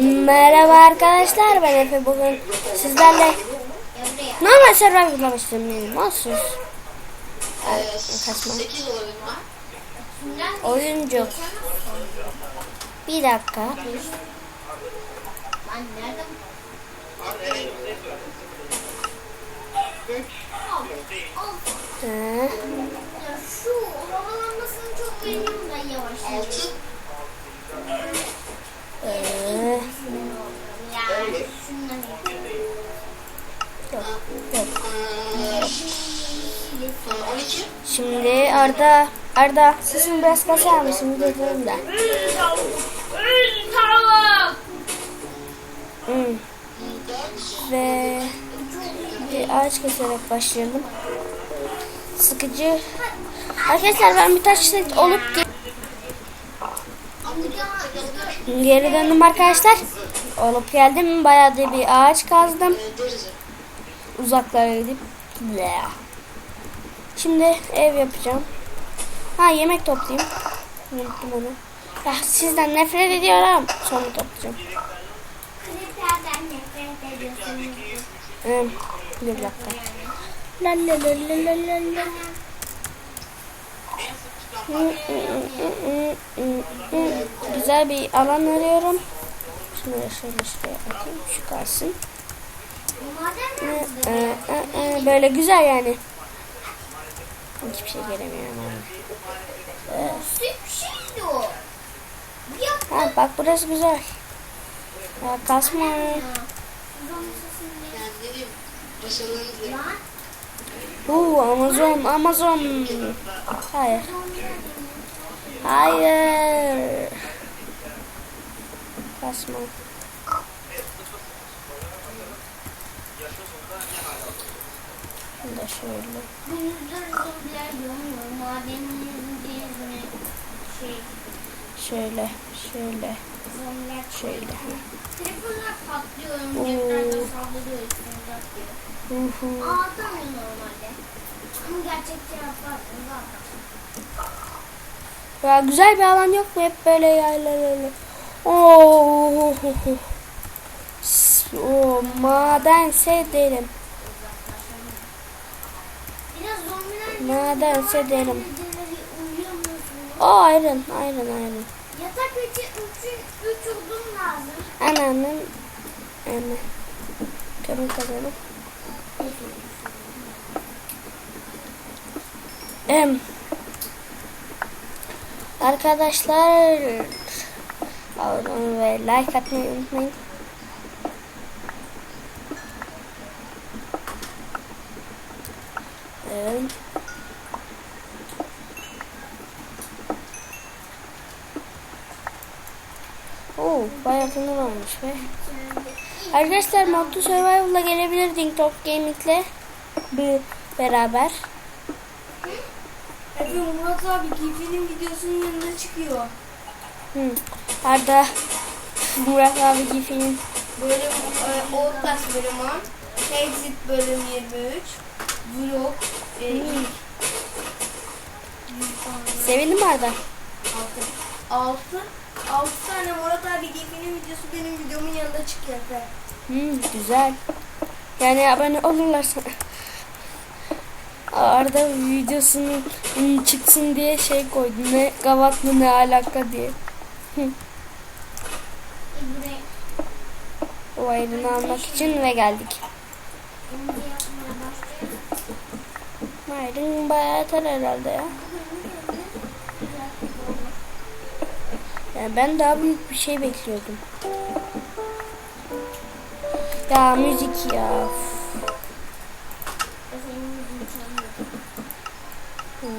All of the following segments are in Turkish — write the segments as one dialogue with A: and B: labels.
A: Merhaba arkadaşlar ben Efe bugün sizlerle normal server kurmak istiyorum Nasıl?
B: Ee,
A: kaçma.
B: 8 olabilir mi?
A: Oyuncu Bir dakika
C: Ben nerede? Ya şu havalanmasını çok beğeniyorum ben yavaş.
B: 6 12
A: Şimdi Arda Arda sesini biraz kasar mısın? Dedim de hmm.
B: 4
A: Ve bir ağaç keserek başlayalım. Sıkıcı. Arkadaşlar ben bir taş set olup ge- geri döndüm arkadaşlar. Olup geldim. Bayağı da bir ağaç kazdım. Uzaklara gidip Bleh. Şimdi ev yapacağım. Ha yemek toplayayım. Unuttum onu. Ya sizden nefret ediyorum. Sonra toplayacağım.
C: Kriterden nefret ediyorsun.
A: Ee, bir dakika. La la la la la la la. Güzel bir alan arıyorum. Şunu şöyle şuraya atayım. Şu kalsın. Böyle güzel yani. Hiçbir şey göremiyorum abi.
C: Yok.
A: Ha bak burası güzel. Ya kasma. Uuu Amazon Amazon. Hayır. Hayır. Kasma. Da şöyle.
C: Şey
A: Şöyle. Şöyle. Şöyle.
C: Telefonlar patlıyor. Örümceklerden saldırıyor üstüne diye.
A: Uhu.
C: Aa atamıyor normalde. Ama gerçekçi zaten.
A: Ya güzel bir alan yok mu? Hep böyle yaylar öyle. Oo. O madense derim.
C: Biraz
A: Madense derim. O ayrın, ayrın, ayrın.
C: Yatak için üç, üç odun lazım.
A: Anneannem, anne. Kömür kazanıp. Em. Arkadaşlar abone ve like atmayı unutmayın. Evet. Sınır olmuş be. Arkadaşlar Modlu Survival'la gelebilir Ding Top Gaming'le bir beraber.
D: Efe Murat abi Gifi'nin videosunun yanında çıkıyor.
A: Hı. Arda Murat abi Gifi'nin
D: Bölüm e, Outlast bölüm 10. Exit bölüm 23. Vlog e, ilk
A: sevindim Arda?
D: 6. 6 tane Murat abi Gifi'nin videosu benim videomun yanında çıkıyor Efe.
A: Hı, güzel. Yani abone olurlarsa Arda videosunun çıksın diye şey koydu. Ne gavat mı ne alaka diye. O ayrını almak için ve geldik. Ayrın bayağı yeter herhalde ya. Yani ben daha büyük bir şey bekliyordum. Ya müzik ya. Hmm.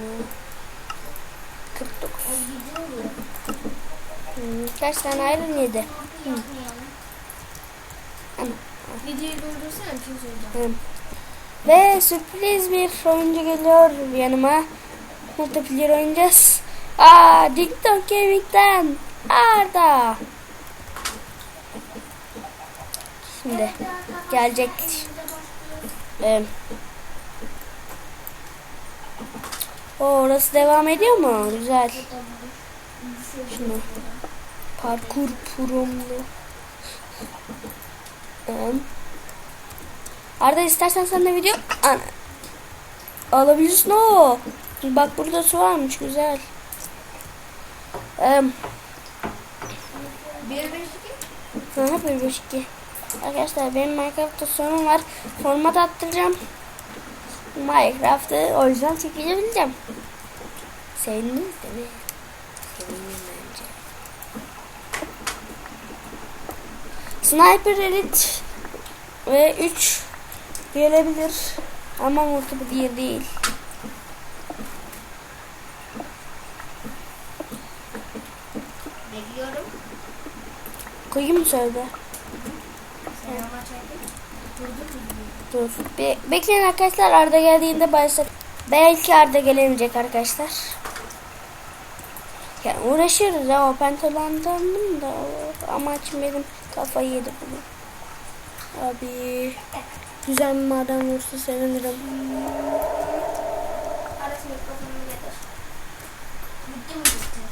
A: 49.
C: O gece oluyor.
A: Kaç tane ayrın yedi?
D: Videoyu durdursana bir şey söyleyeceğim.
A: Ve sürpriz bir oyuncu geliyor yanıma. Multiplayer oynayacağız. Aa, TikTok Gaming'den Arda. Şimdi gelecek. Ee, o orası devam ediyor mu? Güzel. Şunu. Parkur promlu. Ee, Arda istersen sen de video Ana. alabilirsin o. Bak burada su varmış güzel.
D: Beş
A: bir beş iki. Arkadaşlar benim Minecraft'ta sorun var. Format attıracağım. Minecraft'ı o yüzden çekebileceğim. Sevindiniz değil mi? Sevindim bence. Sniper Elite ve 3 gelebilir. Ama multiple bir değil.
D: Bekliyorum.
A: Koyayım mı
D: açayım.
A: Dur. Be- bekleyin arkadaşlar Arda geldiğinde başlar. Belki Arda gelemeyecek arkadaşlar. Ya uğraşıyoruz ya o pentalandandım da o amaç benim kafayı yedi bunu. Abi güzel bir maden vursa sevinirim.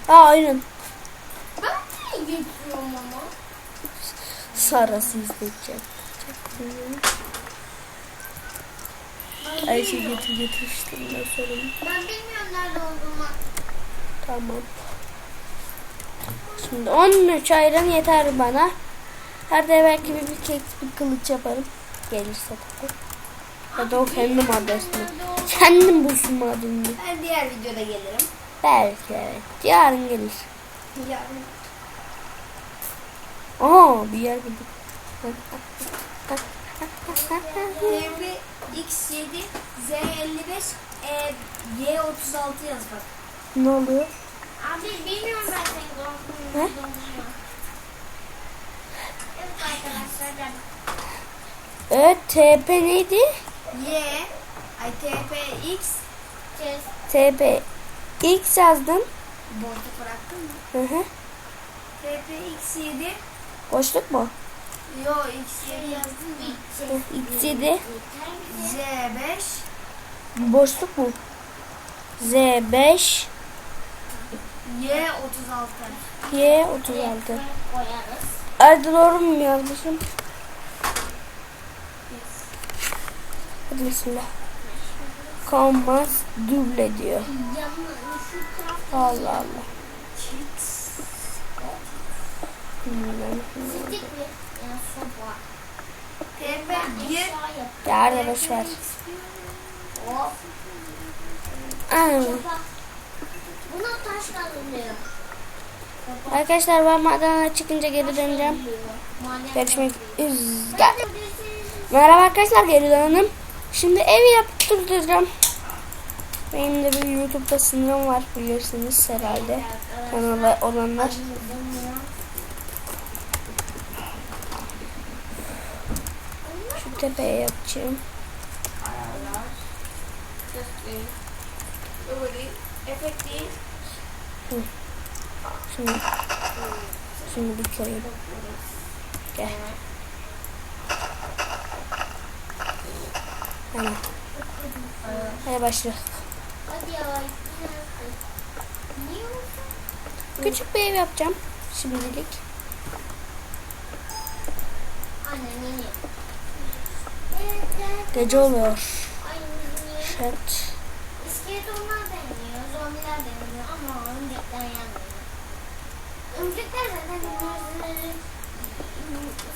A: Aa aynen.
C: Ben niye getiriyorum ama?
A: Sarası izleyeceğim. Her şey getir getir işte bundan sonra.
C: Ben bilmiyorum nerede olduğumu.
A: Tamam. Şimdi 13 ayran yeter bana. Her de belki bir, bir kek bir kılıç yaparım. Gelirse tabii. Ya da o kendim adresini. Kendim bulsun madenini.
D: Ben diğer videoda gelirim.
A: Belki evet. Yarın gelir.
D: Yarın.
A: Aa bir yer bulduk.
D: TB X7 Z55 e, Y36 yaz bak.
A: ne oluyor?
C: Abi bilmiyorum ben senin doğum. Evet arkadaşlar ben
A: Evet TP neydi?
D: Y ay TP X.
A: TP X yazdım.
D: boşluk bıraktın mı?
A: Hı hı.
D: TP X7
A: Boşluk mu?
D: Yo X7 yazdın mı?
A: X7
D: Z5
A: boşluk mu? Z5
D: Y36
A: Y36.
C: koyarız.
A: Arda doğru mu yazmışım? Hadi bismillah. Kommas duble diyor. Allah Allah. Hmm,
C: dik mi? Yani soba.
D: TP 1
C: Aşağı yap.
A: Ya Arda boş ver. Arkadaşlar ben madene çıkınca geri döneceğim. Görüşmek üzere. Merhaba arkadaşlar geri döndüm. Şimdi ev yaptıracağım. Benim de bir YouTube'da sınırım var bilirsiniz herhalde. Kanalı olanlar. Şu tepeye yapacağım.
D: değil
A: Şimdi, şimdi bir koyayım. Gel. Hadi.
C: Hadi oldu?
A: Küçük bir ev yapacağım şimdilik.
C: Anne niye?
A: Gece oluyor. Şart.
C: İskeletonlar deniliyor, zombiler deniliyor ama örümcekler yanmıyor. Örümcekler zaten günlerdir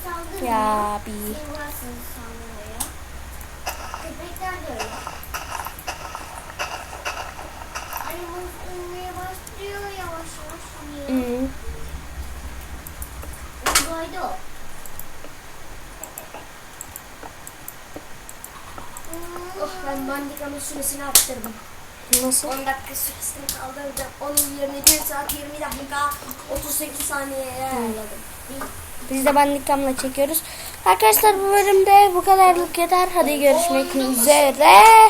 C: saldırmıyor.
A: Ya bir.
C: Siz varsınız saldırmaya. Köpekler de öyle. Ayımız ölmeye başlıyor yavaş yavaş.
A: Hı.
C: Uzaydı o.
D: Oh ben bandikamın süresini arttırdım
A: Nasıl?
D: 10 dakika süresini kaldırdım Onun 21 saat 20 dakika 38 saniyeye ayarladım
A: Biz de bandikamla çekiyoruz. Arkadaşlar bu bölümde bu kadarlık yeter. Hadi görüşmek üzere.